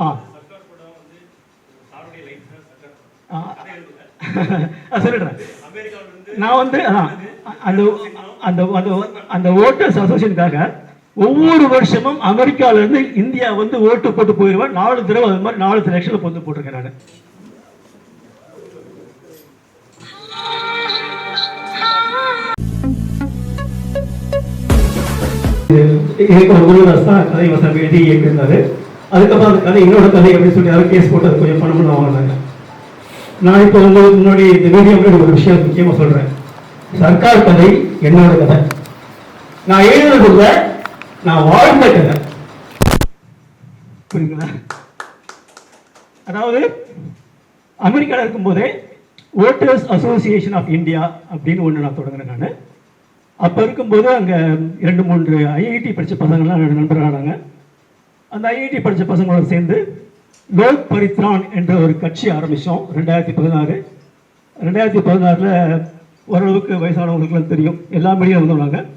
ஆ. ஆ. ஆ, சொல்லிடுறேன். நான் வந்து அதான், அந்த அந்த அந்த அந்த ஓட்டர்ஸ் அசோசியேஷனுக்காக ஒவ்வொரு வருஷமும் அமெரிக்காவிலேருந்து இந்தியா வந்து ஓட்டு போட்டு போயிடுவேன். நாலு தடவை அது மாதிரி நாலு எலெக்ஷன்ல வந்து போட்டிருக்கேன் நான். இயக்குனர் முருகதாஸ் தான் கதை வசனம் எழுதி இயக்கியிருந்தாரு. அதுக்கப்புறம் அந்த கதை என்னோட கதை அப்படின்னு சொல்லி யாரும் கேஸ் போட்டு அது கொஞ்சம் பண்ணணும்னு வாங்கினாங்க நான் இப்போ உங்களுக்கு முன்னாடி இந்த வீடியோ முன்னாடி ஒரு விஷயம் முக்கியமாக சொல்கிறேன் சர்க்கார் கதை என்னோட கதை. நான் எழுதுறது இல்லை நான் வாழ்ந்த கதை. புரியுங்களா அதாவது அமெரிக்காவில் இருக்கும்போதே ஓட்டர்ஸ் அசோசியேஷன் ஆஃப் இந்தியா அப்படின்னு ஒன்று நான் தொடங்கினேன் நான். அப்போ இருக்கும்போது அங்கே இரண்டு மூன்று ஐஐடி படித்த பசங்கள்லாம் என்னோட நண்பர்களானாங்க அந்த ஐஐடி படித்த பசங்களோட சேர்ந்து லோக் பரித்ரான் என்ற ஒரு கட்சி ஆரம்பித்தோம் ரெண்டாயிரத்தி பதினாறு. ரெண்டாயிரத்தி பதினாறில் ஓரளவுக்கு வயசானவங்களுக்குலாம் தெரியும். எல்லா மீடியம் வந்தோம்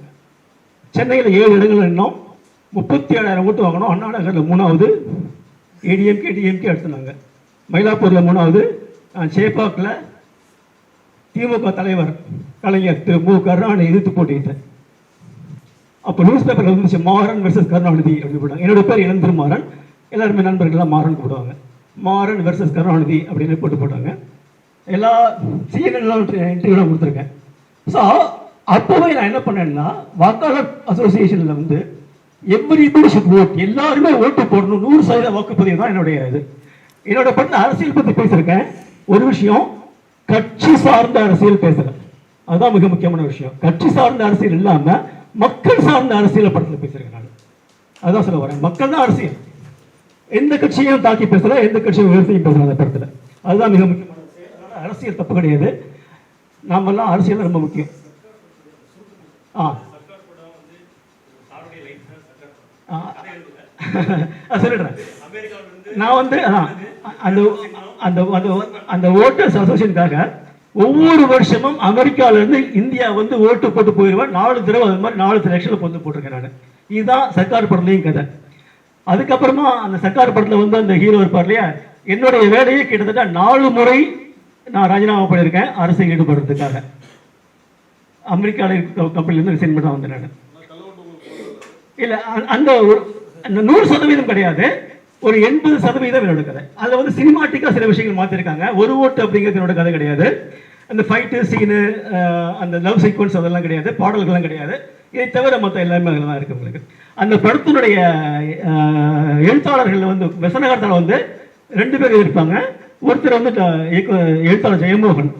சென்னையில் ஏழு இடங்கள் இன்னும் முப்பத்தி ஏழாயிரம் ஓட்டு வாங்கினோம். அண்ணா நகரில் மூணாவது ஏடிஎம்கே டிஎம்கே எடுத்துனாங்க மயிலாப்பூரில் மூணாவது சேப்பாக்கில் திமுக தலைவர் கலைஞர் திரு மு. கருணாநிதி எதிர்த்து போட்டிட்டேன் அப்போ நியூஸ் பேப்பரில் வந்துச்சு மாறன் வெர்சஸ் கருணாநிதி அப்படின்னு போட்டாங்க என்னோட பேர் இளந்திரு மாறன் எல்லாருமே நண்பர்கள்லாம் மாறன் போடுவாங்க மாறன் வெர்சஸ் கருணாநிதி அப்படின்னு போட்டு போட்டாங்க. எல்லா சிஎன்எல்லாம் இன்டர்வியூலாம் கொடுத்துருக்கேன். ஸோ அப்போவே நான் என்ன பண்ணேன்னா வாக்காளர் அசோசியேஷனில் வந்து எவ்ரிபடி ஷுட் ஓட் எல்லாருமே ஓட்டு போடணும். நூறு சதவீத வாக்குப்பதிவு தான் என்னுடைய இது. என்னோட பட்ட அரசியல் பற்றி பேசியிருக்கேன். ஒரு விஷயம் கட்சி சார்ந்த அரசியல் பேசுகிறேன் அதுதான் மிக முக்கியமான விஷயம். கட்சி சார்ந்த அரசியல் இல்லாம மக்கள் சார்ந்த அரசியல் படத்தில் பேசியிருக்கேன் நான் சொல்ல வரேன். மக்கள் தான் அரசியல். எந்த கட்சியும் தாக்கி பேசல எந்த கட்சியும் விமர்சையும் பேசல அந்த படத்தில் அதுதான் மிக முக்கியமான அரசியல் தப்பு கிடையாது. நாமெல்லாம் அரசியல் ரொம்ப முக்கியம். ஆ. ஆ. ஆ, சொல்லிடுறேன். நான் வந்து அந்த அந்த அந்த அந்த ஓட்டர்ஸ் அசோசியேஷனுக்காக ஒவ்வொரு வருஷமும் அமெரிக்கால இருந்து இந்தியா வந்து ஓட்டு போட்டு போயிடுவேன் நாலு தடவை அது மாதிரி நாலு எலெக்ஷன்ல வந்து போட்டிருக்கேன் நான். இதுதான் சர்க்கார் படத்துலையும் கதை. அதுக்கப்புறமா அந்த சர்க்கார் படத்துல வந்து அந்த ஹீரோ இருப்பார் இல்லையா? என்னுடைய வேலையை கிட்டத்தட்ட நாலு முறை நான் ராஜினாமா பண்ணியிருக்கேன் அரசு ஈடுபடுறதுக்காக. அமெரிக்காவில் இருக்க கம்பெனிலேருந்து ரிசைன் பண்ண வந்தேன் நான். இல்ல அந்த ஒரு அந்த நூறு சதவீதம் கிடையாது. ஒரு எண்பது சதவீதம் என்னோட கதை அதில் வந்து சினிமாட்டிக்காக சில விஷயங்கள் மாற்றிருக்காங்க ஒரு ஓட்டு அப்படிங்கிறது என்னோட கதை கிடையாது. அந்த ஃபைட்டு சீனு அந்த லவ் சீக்வன்ஸ் அதெல்லாம் கிடையாது. பாடல்கள்லாம் கிடையாது. இதை தவிர மற்ற எல்லாமே அதில் தான் இருக்குது உங்களுக்கு. அந்த படத்தினுடைய எழுத்தாளர்களில் எழுத்தாளர்கள் வந்து வசனகர்த்தால வந்து ரெண்டு பேர் இருப்பாங்க ஒருத்தர் வந்து எழுத்தாளர் ஜெயமோகன்.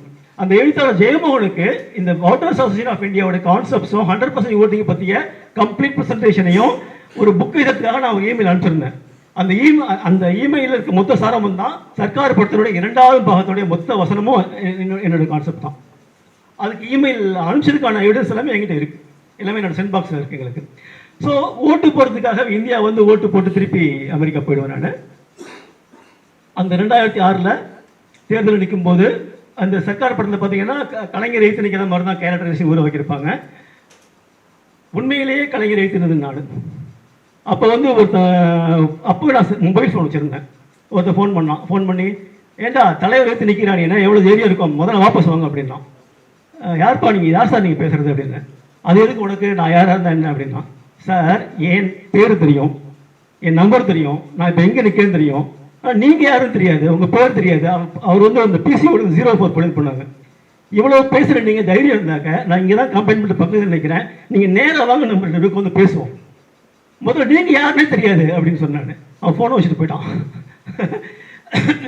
அந்த எழுத்தாளர் ஜெயமோகனுக்கு இந்த வாட்டர் அசோசியேஷன் ஆஃப் இந்தியாவோட கான்செப்ட்ஸும் ஹண்ட்ரட் பர்சன்ட் ஓட்டிங் பற்றிய கம்ப்ளீட் ப்ரெசன்டேஷனையும் ஒரு புக் இதற்காக நான் ஒரு இமெயில் அனுப்பிச்சிருந்தேன். அந்த இமெயில் அந்த இமெயிலில் இருக்க மொத்த சாரமும் தான் சர்க்கார் படத்தினுடைய இரண்டாவது பாகத்துடைய மொத்த வசனமும் என்னோட- என்னோட கான்செப்ட் தான். அதுக்கு இமெயில் அனுப்பிச்சதுக்கான எவிடன்ஸ் எல்லாமே என்கிட்ட இருக்கு. எல்லாமே என்னோட சென்ட் பாக்ஸில் இருக்கு எங்களுக்கு. ஸோ ஓட்டு போடுறதுக்காக இந்தியா வந்து ஓட்டு போட்டு திருப்பி அமெரிக்கா போயிடுவேன் நான். அந்த ரெண்டாயிரத்தி ஆறில் தேர்தல் நிற்கும் போது அந்த சர்க்கார் படத்தில் பார்த்தீங்கன்னா கலைஞர் எழுத்து நிற்கிற மாதிரி தான் கேரக்டரைசேஷன் ஊற வைக்கிருப்பாங்க. உண்மையிலேயே கலைஞர் எழுத்துனது நாடு அப்போ வந்து ஒருத்த அப்போ நான் மொபைல் ஃபோன் வச்சுருந்தேன். ஒருத்தர் ஃபோன் பண்ணான். ஃபோன் பண்ணி ஏண்டா தலைவர் எடுத்து நிற்கிறான் என்ன எவ்வளோ தைரியம் இருக்கும்? முதல்ல வாபஸ் வாங்க அப்படின்னா யார்ப்பா நீங்கள் யார் சார் நீங்கள் பேசுகிறது அப்படின்னு. அது எதுக்கு உனக்கு? நான் யாராக இருந்தேன் என்ன? அப்படின்னா சார் என் பேர் தெரியும். என் நம்பர் தெரியும். நான் இப்போ எங்கே நிற்கிறேன்னு தெரியும். நீங்கள் யாரும் தெரியாது. உங்கள் பேர் தெரியாது. அவர் அவர் வந்து அந்த பிசியோட ஜீரோ ஃபோர் பதிவு பண்ணாங்க. இவ்வளோ பேசுகிற நீங்கள் தைரியம் இருந்தாக்க நான் இங்கே தான் கம்பெனி பண்ணிட்டு பக்கத்தில் நினைக்கிறேன் நீங்கள் நேராக வாங்க நம்ம வந்து பேசுவோம். முதல்ல நீங்க யாருன்னே தெரியாது அப்படின்னு சொன்னாங்க அவன் ஃபோனை வச்சுட்டு போயிட்டான்.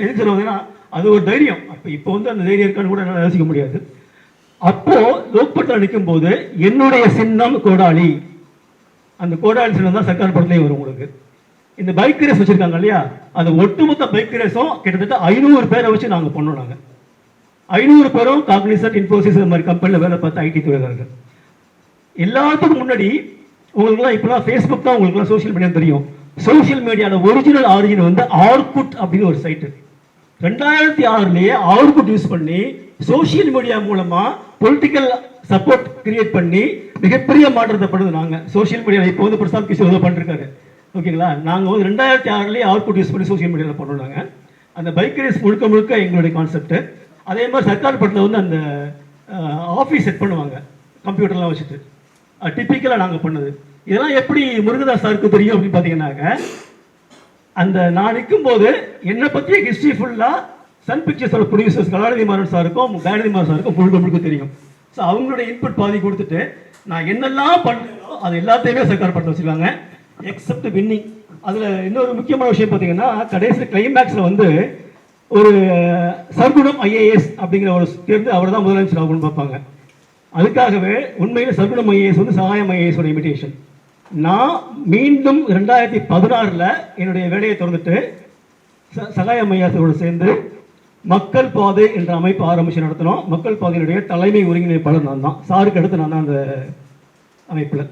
என்ன சொல்லுவாங்கன்னா அது ஒரு தைரியம். அப்போ இப்போ வந்து அந்த தைரியம் இருக்கான்னு கூட என்னால் ரசிக்க முடியாது. அப்போ லோக்பட்டில் நிற்கும் போது என்னுடைய சின்னம் கோடாளி அந்த கோடாளி சின்னம் தான் சர்க்கார் படத்துலேயும் வரும் உங்களுக்கு. இந்த பைக் ரேஸ் வச்சிருக்காங்க இல்லையா? அந்த ஒட்டுமொத்த பைக் ரேஸும் கிட்டத்தட்ட ஐநூறு பேரை வச்சு நாங்கள் பண்ணோம் நாங்கள் ஐநூறு பேரும் காக்னிசன் இன்ஃபோசிஸ் இந்த மாதிரி கம்பெனியில் வேலை பார்த்து ஐடி தொழிலாளர்கள் எல்லாத்துக்கும் முன்னாடி உங்களுக்குலாம் இப்போலாம் ஃபேஸ்புக் தான் உங்களுக்குலாம் சோஷியல் மீடியா தெரியும். சோஷியல் மீடியாவில் ஒரிஜினல் ஆரிஜின் வந்து ஆர்குட் அப்படின்னு ஒரு சைட்டு ரெண்டாயிரத்தி ஆறுலேயே ஆர்குட் யூஸ் பண்ணி சோஷியல் மீடியா மூலமாக பொலிட்டிக்கல் சப்போர்ட் கிரியேட் பண்ணி மிகப்பெரிய மாற்றத்தை பண்ணுது நாங்கள் சோஷியல் மீடியாவில் இப்போ வந்து பிரசாத் கிஷோர் ஏதோ பண்ணிருக்காரு ஓகேங்களா நாங்கள் வந்து ரெண்டாயிரத்தி ஆறுலேயே அவுட்புட் யூஸ் பண்ணி சோஷியல் மீடியாவில் பண்ணோம் நாங்கள் அந்த பைக் ரேஸ் முழுக்க முழுக்க எங்களுடைய கான்செப்ட் அதே மாதிரி சர்க்கார் படத்தில் வந்து அந்த ஆஃபீஸ் செட் பண்ணுவாங்க. கம்ப்யூட்டர்லாம் வச்சுட்டு. டிப்பிக்கலாக நாங்கள் பண்ணது. இதெல்லாம் எப்படி முருகதாஸ் சாருக்கு தெரியும் அப்படின்னு பார்த்தீங்கன்னாக்க அந்த நான் நிற்கும் போது என்னை பற்றிய ஹிஸ்ட்ரி ஃபுல்லாக சன் பிக்சர்ஸோட ப்ரொடியூசர்ஸ் கலாநிதி மாறன் சாருக்கும் கலாநிதி மாறன் சாருக்கும் முழுக்க முழுக்க தெரியும். ஸோ அவங்களோட இன்புட் பாதி கொடுத்துட்டு நான் என்னெல்லாம் பண்ணோ அது எல்லாத்தையுமே சர்க்கார் பண்ண வச்சுருக்காங்க. எக்ஸப்ட் வின்னிங் அதில் இன்னொரு முக்கியமான விஷயம் பார்த்தீங்கன்னா கடைசி கிளைமேக்ஸில் வந்து ஒரு சர்க்குணம் ஐஏஎஸ் அப்படிங்கிற ஒரு தேர்ந்து அவர் தான் முதலமைச்சர் ஆகணும்னு பார்ப்பாங்க. அதுக்காகவே உண்மையில் சர்க்குணம் ஐஏஎஸ் வந்து சகாயம் ஐஏஎஸோட இமிடேஷன் நான் மீண்டும் ரெண்டாயிரத்தி பதினாறில் என்னுடைய வேலையை திறந்துட்டு ச- சகாயம் மையாசோடு சேர்ந்து மக்கள் பாதை என்ற அமைப்பு ஆரம்பித்து நடத்தினோம். மக்கள் பாதையினுடைய தலைமை ஒருங்கிணைப்பாளர் நான் தான். சாருக்கு அடுத்து நான் தான் அந்த அமைப்பில்.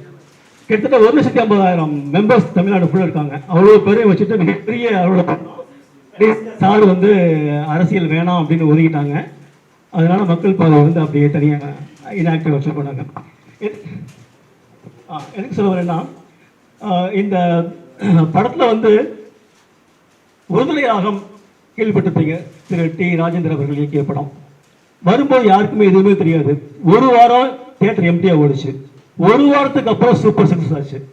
கிட்டத்தட்ட ஒரு லட்சத்தி ஐம்பதாயிரம் மெம்பர்ஸ் தமிழ்நாடு ஃபுல்லாக இருக்காங்க. அவ்வளோ பேரையும் வச்சுட்டு மிகப்பெரிய அளவில் சார் வந்து அரசியல் வேணாம் அப்படின்னு ஒதுக்கிட்டாங்க. அதனால மக்கள் பாதை வந்து அப்படியே தனியாக இன்ஆக்டிவ் வச்சுருக்கோம் பண்ணாங்க எதுக்கு சொல்ல வரேன்னா இந்த படத்தில் வந்து விடுதலை ராகம் கேள்விப்பட்டிருப்பீங்க. திரு. டி. ராஜேந்திர அவர்கள் இயக்கிய படம். வரும்போது யாருக்குமே எதுவுமே தெரியாது. ஒரு வாரம் தியேட்டர் எம்டியா ஓடிச்சு. ஒரு வாரத்துக்கு அப்புறம் சூப்பர் சக்ஸஸ் ஆச்சு.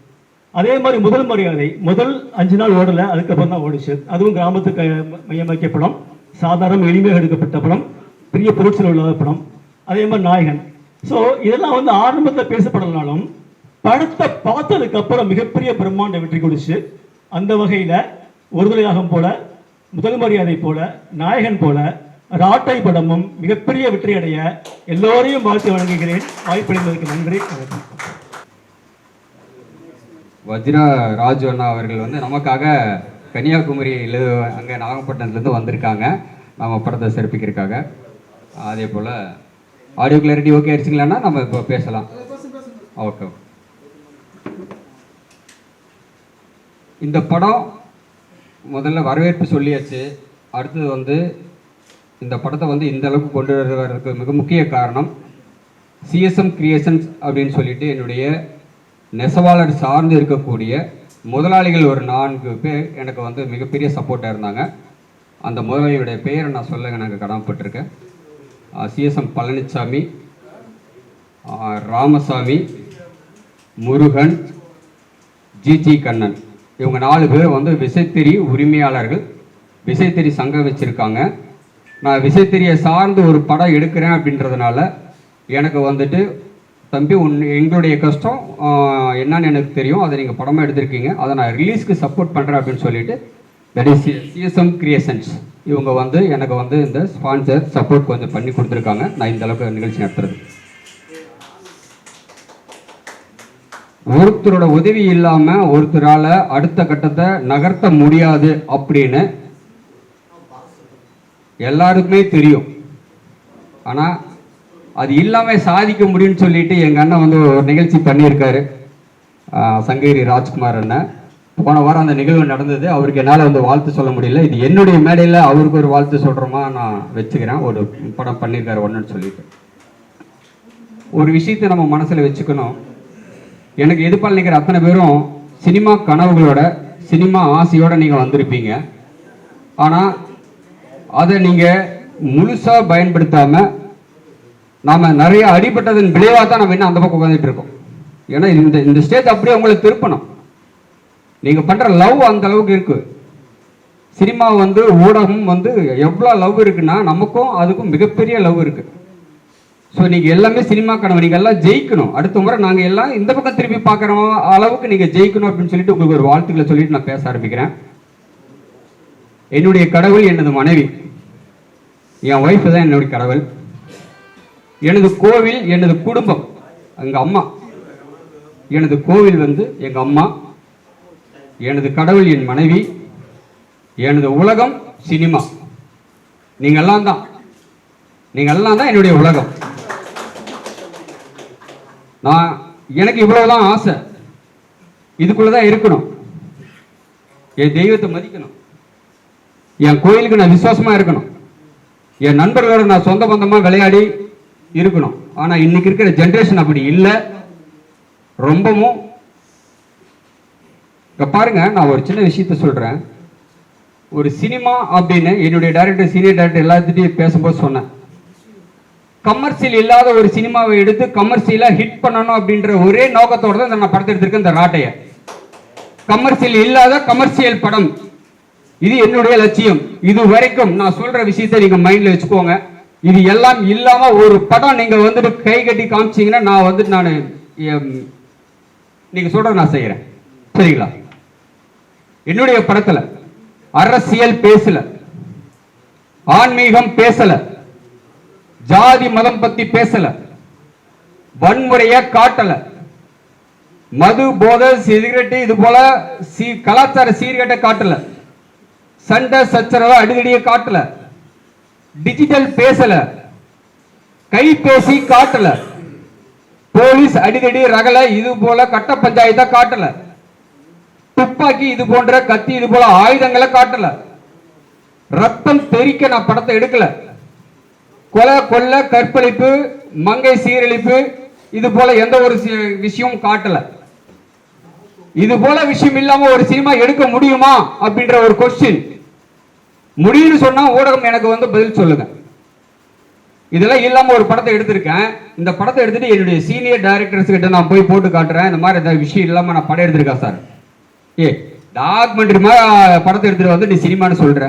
அதே மாதிரி முதல் மரியாதை முதல் அஞ்சு நாள் ஓடலை அதுக்கப்புறம் தான் ஓடிச்சு. அதுவும் கிராமத்துக்கு மையமாக்கிய படம். சாதாரண எளிமையாக எடுக்கப்பட்ட படம். பெரிய பொருட்கள் இல்லாத படம். அதே மாதிரி நாயகன். ஸோ இதெல்லாம் வந்து ஆரம்பத்தில் பேசப்படலனாலும் படத்தை பார்த்ததுக்கு அப்புறம் மிகப்பெரிய பிரம்மாண்ட வெற்றி கொடுச்சு அந்த வகையில் ஒருதலையாகம் போல முதல் மரியாதை போல நாயகன் போல ராட்டை படமும் மிகப்பெரிய வெற்றி அடைய எல்லோரையும் வாழ்த்து வழங்குகிறேன். வாய்ப்பளிப்பதற்கு நன்றி. வணக்கம் வஜ்ரா ராஜு அண்ணா அவர்கள் வந்து நமக்காக கன்னியாகுமரியில் அங்கே நாகப்பட்டினத்துலேருந்து வந்திருக்காங்க. நம்ம படத்தை சிறப்பிக்கிறதுக்காக. அதே போல் ஆடியோ கிளாரிட்டி ஓகே ஆயிடுச்சுங்களான்னா நம்ம இப்போ பேசலாம். ஓகே இந்த படம் முதல்ல வரவேற்பு சொல்லியாச்சு. அடுத்தது வந்து இந்த படத்தை வந்து இந்த அளவுக்கு கொண்டு வருவதற்கு மிக முக்கிய காரணம் சிஎஸ்எம் கிரியேஷன்ஸ் அப்படின்னு சொல்லிட்டு என்னுடைய நெசவாளர் சார்ந்து இருக்கக்கூடிய முதலாளிகள் ஒரு நான்கு பேர் எனக்கு வந்து மிகப்பெரிய சப்போர்ட்டாக இருந்தாங்க. அந்த முதலாளியுடைய பெயரை நான் சொல்ல எனக்கு கடமைப்பட்டிருக்கேன். CSM Palanisamy Ramasamy Murugan GG Kannan. இவங்க நாலு பேர் வந்து விசைத்தறி உரிமையாளர்கள். விசைத்தறி சங்கம் வச்சுருக்காங்க. நான் விசைத்திரியை சார்ந்து ஒரு படம் எடுக்கிறேன் அப்படின்றதுனால எனக்கு வந்துட்டு தம்பி உன் எங்களுடைய கஷ்டம் என்னன்னு எனக்கு தெரியும். அதை நீங்கள் படமாக எடுத்திருக்கீங்க. அதை நான் ரிலீஸ்க்கு சப்போர்ட் பண்ணுறேன் அப்படின்னு சொல்லிட்டு தட் இஸ் சிஎஸ்எம் கிரியேஷன்ஸ் இவங்க வந்து எனக்கு வந்து இந்த ஸ்பான்சர் சப்போர்ட் கொஞ்சம் பண்ணி கொடுத்துருக்காங்க. நான் இந்த அளவுக்கு நிகழ்ச்சி நடத்துறது. ஒருத்தரோட உதவி இல்லாமல் ஒருத்தரால் அடுத்த கட்டத்தை நகர்த்த முடியாது அப்படின்னு எல்லாருக்குமே தெரியும். ஆனால் அது இல்லாமல் சாதிக்க முடியும்னு சொல்லிட்டு எங்கள் அண்ணன் வந்து ஒரு நிகழ்ச்சி பண்ணியிருக்காரு. சங்ககிரி ராஜ்குமார் அண்ணன். போன வாரம் அந்த நிகழ்வு நடந்தது. அவருக்கு என்னால் வந்து வாழ்த்து சொல்ல முடியல. இது என்னுடைய மேடையில் அவருக்கு ஒரு வாழ்த்து சொல்கிறோமா நான் வச்சுக்கிறேன். ஒரு படம் பண்ணியிருக்காரு ஒன்றுன்னு சொல்லிட்டு. ஒரு விஷயத்தை நம்ம மனசில் வச்சுக்கணும். எனக்கு எது பண்ணிக்கிற அத்தனை பேரும் சினிமா கனவுகளோட சினிமா ஆசையோடு நீங்கள் வந்திருப்பீங்க. ஆனால் அதை நீங்கள் முழுசாக பயன்படுத்தாமல் நாம் நிறைய அடிபட்டதன் விளைவாக தான் நம்ம இன்னும் அந்த பக்கம் உட்காந்துட்டு இருக்கோம். ஏன்னா இந்த இந்த ஸ்டேஜ் அப்படியே உங்களை திருப்பணும். நீங்கள் பண்ணுற லவ் அந்த அளவுக்கு இருக்குது சினிமா வந்து ஊடகம் வந்து எவ்வளோ லவ் இருக்குன்னா நமக்கும் அதுக்கும் மிகப்பெரிய லவ் இருக்குது ஸோ நீங்கள் எல்லாமே சினிமா கனவு நீங்கள் எல்லாம் ஜெயிக்கணும். அடுத்த முறை நாங்கள் எல்லாம் இந்த பக்கம் திருப்பி பார்க்குற அளவுக்கு நீங்கள் ஜெயிக்கணும் அப்படின்னு சொல்லிட்டு உங்களுக்கு ஒரு வாழ்த்துக்களை சொல்லிட்டு நான் பேச ஆரம்பிக்கிறேன். என்னுடைய கடவுள் எனது மனைவி. என் ஒய்ஃப் தான் என்னுடைய கடவுள். எனது கோவில் எனது குடும்பம் எங்கள் அம்மா. எனது கோவில் வந்து எங்கள் அம்மா. எனது கடவுள் என் மனைவி எனது உலகம் சினிமா. நீங்கள்லாம் தான். நீங்கள்லாம் தான் என்னுடைய உலகம். நான் எனக்கு இவ்வளவுதான் ஆசை. இதுக்குள்ளதான் இருக்கணும். என் தெய்வத்தை மதிக்கணும். என் கோயிலுக்கு நான் விசுவாசமாக இருக்கணும். என் நண்பர்களோட நான் சொந்த பந்தமாக விளையாடி இருக்கணும். ஆனால் இன்னைக்கு இருக்கிற ஜென்ரேஷன் அப்படி இல்லை. ரொம்பவும் இப்போ பாருங்கள் நான் ஒரு சின்ன விஷயத்த சொல்கிறேன் ஒரு சினிமா அப்படின்னு என்னுடைய டேரக்டர் சீனியர் டைரக்டர் எல்லாத்திட்டையும் பேசும்போது சொன்னேன். கமர்ஷியல் இல்லாத ஒரு சினிமாவை எடுத்து கமர்ஷியலாக ஹிட் பண்ணணும் அப்படின்ற ஒரே நோக்கத்தோட தான் இந்த நான் படத்தை எடுத்திருக்கேன் இந்த ராட்டையை கமர்ஷியல் இல்லாத கமர்ஷியல் படம். இது என்னுடைய லட்சியம். இது வரைக்கும் நான் சொல்கிற விஷயத்தை நீங்கள் மைண்டில் வச்சுக்கோங்க. இது எல்லாம் இல்லாமல் ஒரு படம் நீங்கள் வந்துட்டு கை கட்டி காமிச்சீங்கன்னா நான் வந்துட்டு நான் நீங்கள் சொல்கிறத நான் செய்கிறேன் சரிங்களா? என்னுடைய படத்துல அரசியல் பேசல ஆன்மீகம் பேசல ஜாதி மதம் பத்தி பேசல வன்முறைய காட்டல. மது போத சிகரெட்டு இது போல சீ கலாச்சார சீர்கேட்டை காட்டல. சண்டை சச்சரவை அடிதடிய காட்டல. டிஜிட்டல் பேசல. கைபேசி காட்டல. போலீஸ் அடிதடி ரகல இது போல கட்ட பஞ்சாயத்தை காட்டல. துப்பாக்கி இது போன்ற கத்தி இது போல ஆயுதங்களை காட்டல. ரத்தம் தெறிக்க நான் படத்தை எடுக்கல. கொலை கொல்ல கற்பழிப்பு மங்கை சீரழிப்பு இது போல எந்த ஒரு விஷயமும் காட்டல. இது போல விஷயம் இல்லாம ஒரு சினிமா எடுக்க முடியுமா அப்படின்ற ஒரு கொஸ்டின் முடியும்னு சொன்னா ஊடகம் எனக்கு வந்து பதில் சொல்லுங்க. இதெல்லாம் இல்லாம ஒரு படத்தை எடுத்திருக்கேன். இந்த படத்தை எடுத்துட்டு என்னுடைய சீனியர் டைரக்டர்ஸ் கிட்ட நான் போய் போட்டு காட்டுறேன். இந்த மாதிரி இந்த விஷயம் இல்லாம நான் படம் எடுத்திருக்கேன் சார். ஏ டாக்குமெண்ட்ரி மாதிரி படத்தை எடுத்துட்டு வந்து நீ சினிமான்னு சொல்ற.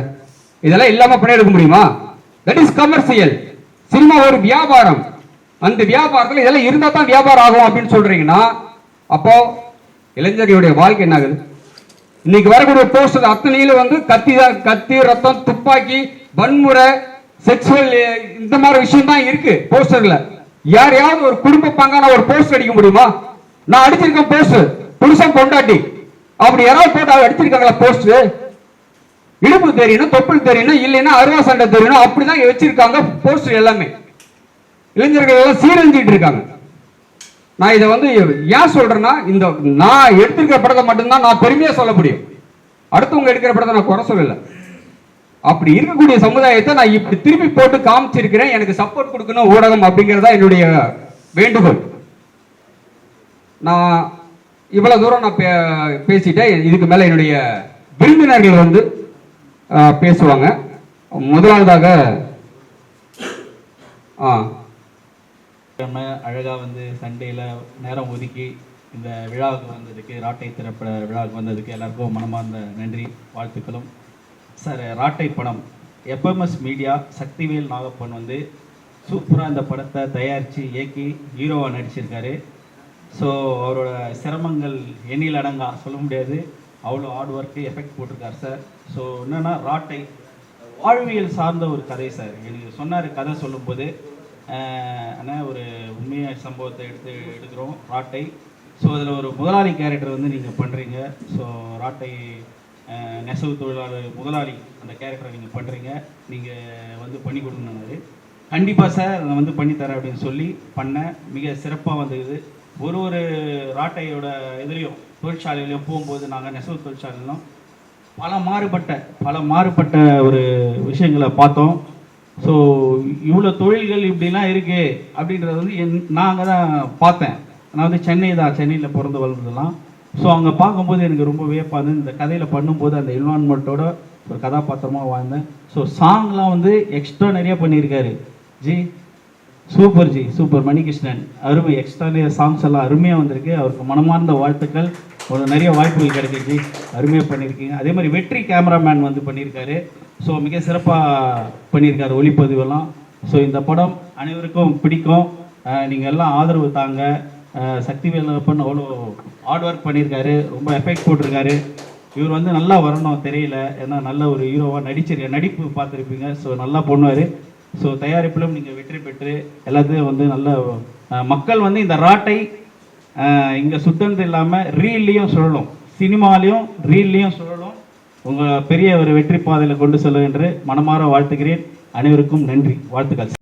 இதெல்லாம் இல்லாம படம் எடுக்க முடியுமா? தட் இஸ் கமர்ஷியல் சினிமா ஒரு வியாபாரம். அந்த வியாபாரத்தில் இதெல்லாம் இருந்தா தான் வியாபாரம் ஆகும் அப்படின்னு சொல்றீங்கன்னா அப்போ இளைஞர்களுடைய வாழ்க்கை என்ன ஆகுது? இன்னைக்கு வரக்கூடிய போஸ்டர் அத்தனையில வந்து கத்தி தான் கத்தி ரத்தம் துப்பாக்கி வன்முறை செக்ஷுவல் இந்த மாதிரி விஷயம் தான் இருக்கு போஸ்டர்ல யாரையாவது ஒரு குடும்ப பங்கான ஒரு போஸ்டர் அடிக்க முடியுமா? நான் அடிச்சிருக்கேன் போஸ்டர் புருஷன் கொண்டாட்டி அப்படி யாராவது போட்டு அடிச்சிருக்காங்களா போஸ்ட் இடுப்பு தெரியணும் தொப்புள் தெரியணும் இல்லைன்னா அருவா சண்டை தெரியணும் அப்படிதான் வச்சிருக்காங்க போஸ்டர் எல்லாமே. இளைஞர்கள் எல்லாம் சீரழிஞ்சிட்டு இருக்காங்க. நான் இதை வந்து ஏன் சொல்றேன்னா இந்த நான் எடுத்திருக்கிற படத்தை மட்டும்தான் நான் பெருமையா சொல்ல முடியும். அடுத்தவங்க எடுக்கிற படத்தை நான் குறை சொல்லல. அப்படி இருக்கக்கூடிய சமுதாயத்தை நான் இப்படி திருப்பி போட்டு காமிச்சிருக்கிறேன் எனக்கு சப்போர்ட் கொடுக்கணும் ஊடகம் அப்படிங்கறதா என்னுடைய வேண்டுகோள். நான் இவ்வளவு தூரம் நான் பே- பேசிட்டேன். இதுக்கு மேல என்னுடைய விருந்தினர்கள் வந்து பேசுவாங்க. முதலாவதாக ஆ. அழகாக வந்து சண்டேல நேரம் ஒதுக்கி இந்த விழாவுக்கு வந்ததுக்கு ராட்டை திரைப்பட விழாவுக்கு வந்ததுக்கு எல்லாருக்கும் மனமார்ந்த நன்றி வாழ்த்துக்களும். சார் ராட்டை படம் எஃப்எம்எஸ் மீடியா சக்திவேல் நாகப்பன் வந்து சூப்பராக இந்த படத்தை தயாரித்து இயக்கி ஹீரோவாக நடிச்சிருக்காரு. ஸோ அவரோட சிரமங்கள் எண்ணில் அடங்கா சொல்ல முடியாது. அவ்வளோ ஹார்ட் ஒர்க்கு எஃபெக்ட் போட்டிருக்காரு சார் ஸோ என்னென்னா ராட்டை வாழ்வியல் சார்ந்த ஒரு கதை சார் எனக்கு சொன்னார் கதை சொல்லும்போது ஆனால் ஒரு உண்மையான சம்பவத்தை எடுத்து எடுக்கிறோம் ராட்டை. ஸோ அதில் ஒரு முதலாளி கேரக்டர் வந்து நீங்கள் பண்ணுறீங்க ஸோ ராட்டை நெசவு தொழிலாளர் முதலாளி அந்த கேரக்டரை நீங்கள் பண்ணுறீங்க நீங்கள் வந்து பண்ணி கொடுங்கன்னாரு. கண்டிப்பாக சார் நான் வந்து பண்ணித்தரேன் அப்படின்னு சொல்லி பண்ண மிக சிறப்பாக வந்தது ஒரு ஒரு ராட்டையோட இதுலேயும் தொழிற்சாலையிலையும் போகும்போது நாங்கள் நெசவு தொழிற்சாலையிலும் பல மாறுபட்ட பல மாறுபட்ட ஒரு விஷயங்களை பார்த்தோம். ஸோ இவ்வளோ தொழில்கள் இப்படிலாம் இருக்கு அப்படின்றது வந்து என் நான் அங்கே தான் பார்த்தேன். நான் வந்து சென்னை தான் சென்னையில் பிறந்து வளர்ந்ததெல்லாம். ஸோ அங்கே பார்க்கும்போது எனக்கு ரொம்ப வியப்பாக இந்த கதையில் பண்ணும்போது அந்த என்வான்மெண்ட்டோட ஒரு கதாபாத்திரமாக வாழ்ந்தேன். ஸோ சாங்லாம் வந்து எக்ஸ்ட்ரா நிறைய பண்ணியிருக்காரு. Ji super ji super. மணிகிருஷ்ணன் அருமை. எக்ஸ்ட்ரா சாங்ஸ் எல்லாம் அருமையாக வந்திருக்கு. அவருக்கு மனமார்ந்த வாழ்த்துக்கள். ஒரு நிறைய வாய்ப்புகள் கிடைக்கிச்சு ஜி. அருமையாக பண்ணியிருக்கீங்க. அதே மாதிரி வெற்றி கேமராமேன் வந்து பண்ணியிருக்காரு. ஸோ மிக சிறப்பாக பண்ணியிருக்காரு ஒளிப்பதிவெல்லாம். ஸோ இந்த படம் அனைவருக்கும் பிடிக்கும். நீங்கள் எல்லாம் ஆதரவு தாங்க. சக்தி வேலப்பன் அவ்வளோ ஹார்ட் ஒர்க் பண்ணியிருக்காரு. ரொம்ப எஃபெக்ட் போட்டிருக்காரு. இவர் வந்து நல்லா வரணும் தெரியல. ஏன்னா நல்ல ஒரு ஹீரோவாக நடிச்சிருக்க நடிப்பு பார்த்துருப்பீங்க. ஸோ நல்லா பண்ணுவார். ஸோ தயாரிப்பிலும் நீங்கள் வெற்றி பெற்று எல்லாத்தையும் வந்து நல்ல மக்கள் வந்து இந்த ராட்டை இங்கே சுத்தந்து இல்லாமல் ரீல்லையும் சொல்லணும் சினிமாலையும் ரீல்லையும் சொல்லணும் உங்கள் பெரிய ஒரு வெற்றி பாதையில் கொண்டு செல்லும் என்று மனமாற வாழ்த்துகிறேன். அனைவருக்கும் நன்றி. வாழ்த்துக்கள்.